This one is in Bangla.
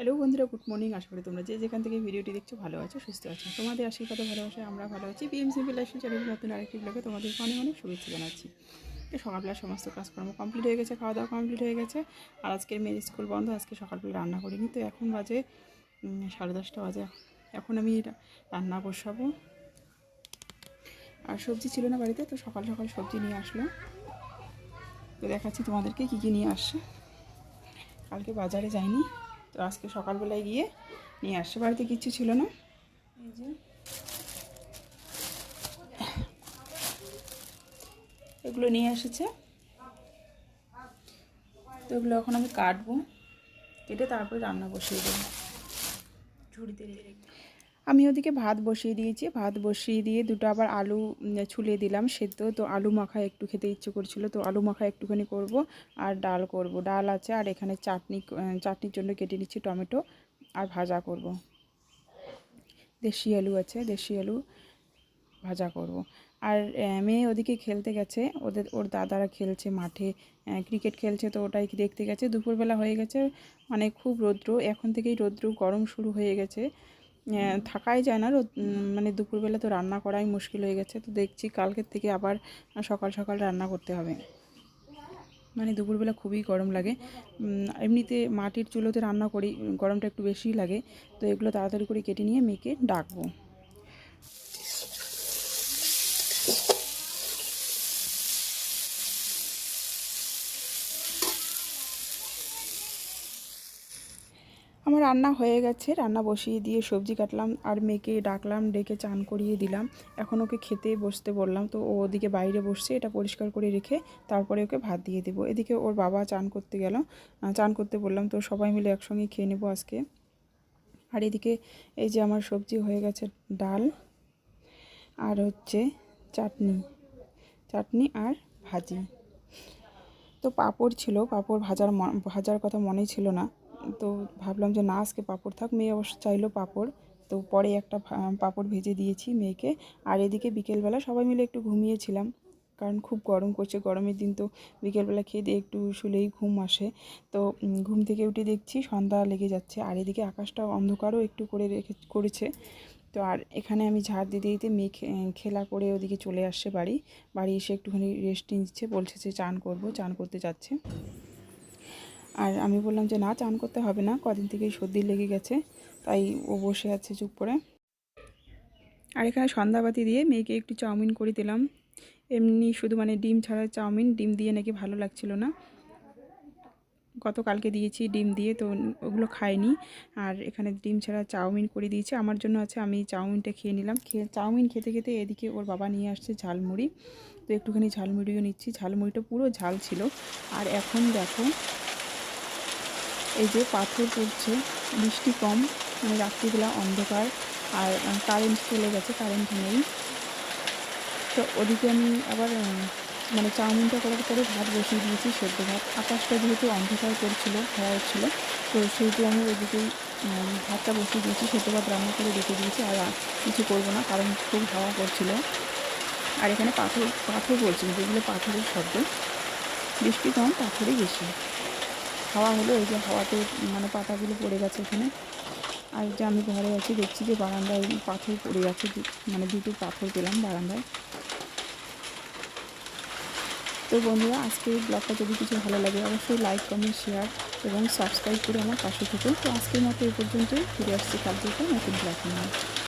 হ্যালো বন্ধুরা গুড মর্নিং আশা করি তোমরা যে যেখান থেকে ভিডিওটি দেখছ ভালো আছো, সুস্থ আছো। তোমাদের আশীর্বাদে ভালোবাসে আমরা ভালো আছি। বিএমসি বিলাসী চ্যানেল নতুন আরেকটি ব্লগে তোমাদের অনেক অনেক শুভেচ্ছা জানাচ্ছি। সকালবেলা সমস্ত কাজকর্ম কমপ্লিট হয়ে গেছে, খাওয়া দাওয়া কমপ্লিট হয়ে গেছে। আর আজকের মেয়ের স্কুল বন্ধ, আজকে সকালবেলা রান্না করিনি। তো এখন বাজে সাড়ে দশটা বাজে। এখন আমি রান্না বসাবো। আর সবজি ছিল না বাড়িতে, তো সকাল সকাল সবজি নিয়ে আসলো তো দেখাচ্ছি তোমাদেরকে কী কী নিয়ে আসছে। কালকে বাজারে যাইনি। তো আজকে সকালবেলায় গিয়ে নিয়ে আসছে। বাড়িতে কিচ্ছু ছিল না। এগুলো নিয়ে এসেছে। তো এগুলো এখন আমি কাটবো। কেটে তারপরে রান্না বসিয়ে দেবো। ঝুড়িতে রেখে। আমি ওদিকে ভাত বসিয়ে দিয়েছি। ভাত বসিয়ে দিয়ে দুটো আবার আলু ছুলিয়ে দিলাম সেদ্ধ। তো আলু মাখা একটু খেতে ইচ্ছে করছিল। তো আলু মাখা একটুখানি করব আর ডাল করব। ডাল আছে আর এখানে চাটনি চাটনির জন্য কেটে নিচ্ছি টমেটো আর ভাজা করব। দেশি আলু আছে, দেশি আলু ভাজা করব। আর মেয়ে ওদিকে খেলতে গেছে। ওদের, ওর দাদারা খেলছে মাঠে। ক্রিকেট খেলছে তো ওটাই দেখতে গেছে। দুপুরবেলা হয়ে গেছে মানে খুব রৌদ্র। এখন থেকেই রৌদ্র গরম শুরু হয়ে গেছে। থাকাই যায় না। মানে দুপুরবেলা তো রান্না করাই মুশকিল হয়ে গেছে। তো দেখছি কালকের থেকে আবার সকাল সকাল রান্না করতে হবে। মানে দুপুরবেলা খুবই গরম লাগে। এমনিতে মাটির চুলোতে রান্না করি গরমটা একটু বেশিই লাগে। তো এগুলো তাড়াতাড়ি করে কেটে নিয়ে মেয়েকে ডাকবো। আমার রান্না হয়ে গেছে। রান্না বসিয়ে দিয়ে সবজি কাটলাম, আর মেয়েকে ডাকলাম, ডেকে চান করিয়ে দিলাম। এখন ওকে খেতে বসতে বললাম, তো ও ওদিকে বাইরে বসছে, এটা পরিষ্কার করে রেখে তারপরে ওকে ভাত দিয়ে দেবো। এদিকে ওর বাবা চান করতে গেল চান করতে বললাম, তো সবাই মিলে একসঙ্গে খেয়ে নেব আজকে। আর এদিকে এই যে আমার সবজি হয়ে গেছে, ডাল, আর হচ্ছে চাটনি চাটনি আর ভাজি। তো পাঁপড় ছিল, পাঁপড় ভাজার ভাজার কথা মনে ছিল না। তো ভাবলাম যে না, আজকে পাঁপড় থাক। মেয়ে অবশ্য চাইলো পাঁপড়। তো পরে একটা পাঁপড় ভেজে দিয়েছি মেয়েকে। আর এদিকে বিকেলবেলা সবাই মিলে একটু ঘুমিয়েছিলাম, কারণ খুব গরম করছে। গরমের দিন তো বিকেলবেলা খেয়ে দিয়ে একটু শুলেই ঘুম আসে। তো ঘুম থেকে উঠে দেখছি সন্ধ্যা লেগে যাচ্ছে। আর এদিকে আকাশটা অন্ধকারও একটু করে রেখে, করেছে। তো আর এখানে আমি ঝাড় দিতে দিতে মেয়ে খেলা করে ওদিকে চলে আসছে বাড়ি। বাড়ি এসে একটুখানি রেস্ট নিচ্ছে। বলছে যে চান করব। চান করতে যাচ্ছে। আর আমি বললাম যে, না, চান করতে হবে না, কদিন থেকেই সর্দি লেগে গেছে, তাই ও বসে আছে চুপ করে। আর এখানে সন্ধ্যাবাতি দিয়ে মেয়েকে একটু চাউমিন করে দিলাম। এমনি শুধু মানে ডিম ছাড়া চাউমিন, ডিম দিয়ে নাকি ভালো লাগছিল না। গতকালকে দিয়েছি ডিম দিয়ে, তো ওগুলো খায়নি আর এখানে ডিম ছাড়া চাউমিন করে দিয়েছি। আমার জন্য আছে, আমি চাউমিনটা খেয়ে নিলাম। খেয়ে, চাউমিন খেতে খেতে এদিকে ওর বাবা নিয়ে আসছে ঝালমুড়ি। তো একটুখানি ঝালমুড়িও নিচ্ছি। ঝালমুড়িটা পুরো ঝাল ছিল। আর এখন দেখো এই যে পাথর পড়ছে, বৃষ্টি কম মানে রাত্রিবেলা অন্ধকার, আর কারেন্ট চলে গেছে কারেন্ট নেই। তো ওদিকে আমি আবার মানে চাউমিনটা করার পরে ভাত বসিয়ে দিয়েছি, সেদ্ধ ভাত। আকাশটা যেহেতু অন্ধকার করছিল হাওয়া হচ্ছিল, তো সেহেতু আমি ওইদিকেই ভাতটা বসিয়ে দিয়েছি, সেদ্ধ ভাত রান্না করে রেখে দিয়েছি, আর কিছু করব না, কারণ খুব হাওয়া করছিল। আর এখানে পাথর পাথর পড়ছে যেগুলো পাথরের শব্দ। বৃষ্টি কম, পাথরই বেশি। হাওয়া হলো, এই যে হাওয়াতে মানে পাতাগুলো পড়ে গেছে এখানে আর যে আমি ঘরে আছি, দেখছি যে বারান্দায় পাথর পড়ে গেছে মানে দুটো পাথর পেলাম বারান্দায়। তো বন্ধুরা আজকে এই ব্লগটা যদি কিছু ভালো লাগে, অবশ্যই লাইক কমেন্ট শেয়ার এবং সাবস্ক্রাইব করে আমার পাশে থেকে তো আজকের মতো এই পর্যন্তই, ফিরে আসছি কালকে একটা নতুন ব্লগ নিয়ে।